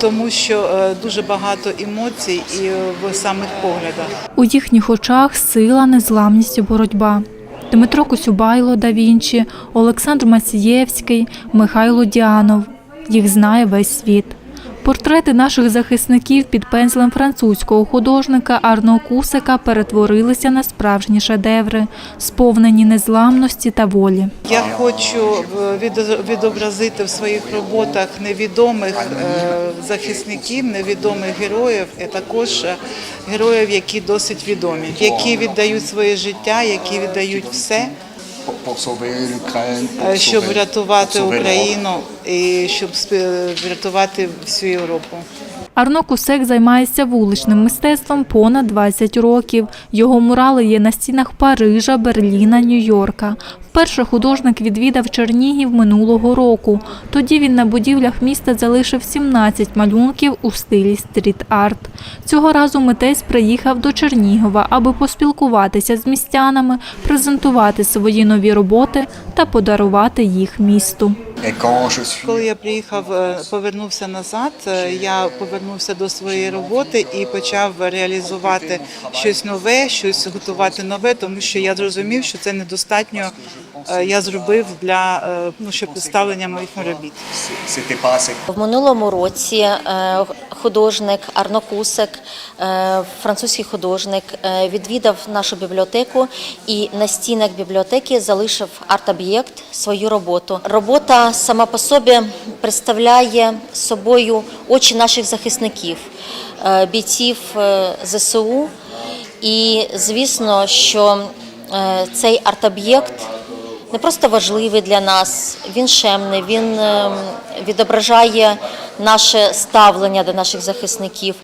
тому що е, дуже багато емоцій і в самих поглядах. У їхніх очах сила, незламність і боротьба. Дмитро Косюбайло да Вінчі, Олександр Масієвський, Михайло Діанов. Їх знає весь світ. Портрети наших захисників під пензлем французького художника Арно Кусика перетворилися на справжні шедеври, сповнені незламності та волі. Я хочу е, відобразити в своїх роботах невідомих е, захисників, невідомих героїв, і також е, героїв, які досить відомі, які віддають своє життя, які віддають все, е, щоб врятувати. Україну і щоб врятувати всю Європу. Арно Кусек займається вуличним мистецтвом понад 20 років. Його мурали є на стінах Парижа, Берліна, Нью-Йорка. Вперше художник відвідав Чернігів минулого року. Тоді він на будівлях міста залишив 17 малюнків у стилі стріт-арт. Цього разу митець приїхав до Чернігова, аби поспілкуватися з містянами, презентувати свої нові роботи та подарувати їх місту. Коли я приїхав, е, повернувся назад, е, я повернувся до своєї роботи і почав реалізувати щось нове, щось готувати нове, тому що я зрозумів, що це недостатньо. е, Я зробив для ну, щоб представлення моїх робіт. В минулому році художник Арно Кусик, французький художник, відвідав нашу бібліотеку і на стінах бібліотеки залишив арт-об'єкт свою роботу. Робота сама по собі представляє собою очі наших захисників, е, бійців е, ЗСУ. І звісно, що е, цей арт-об'єкт не просто важливий для нас, він шемний, він ем, відображає наше ставлення до наших захисників.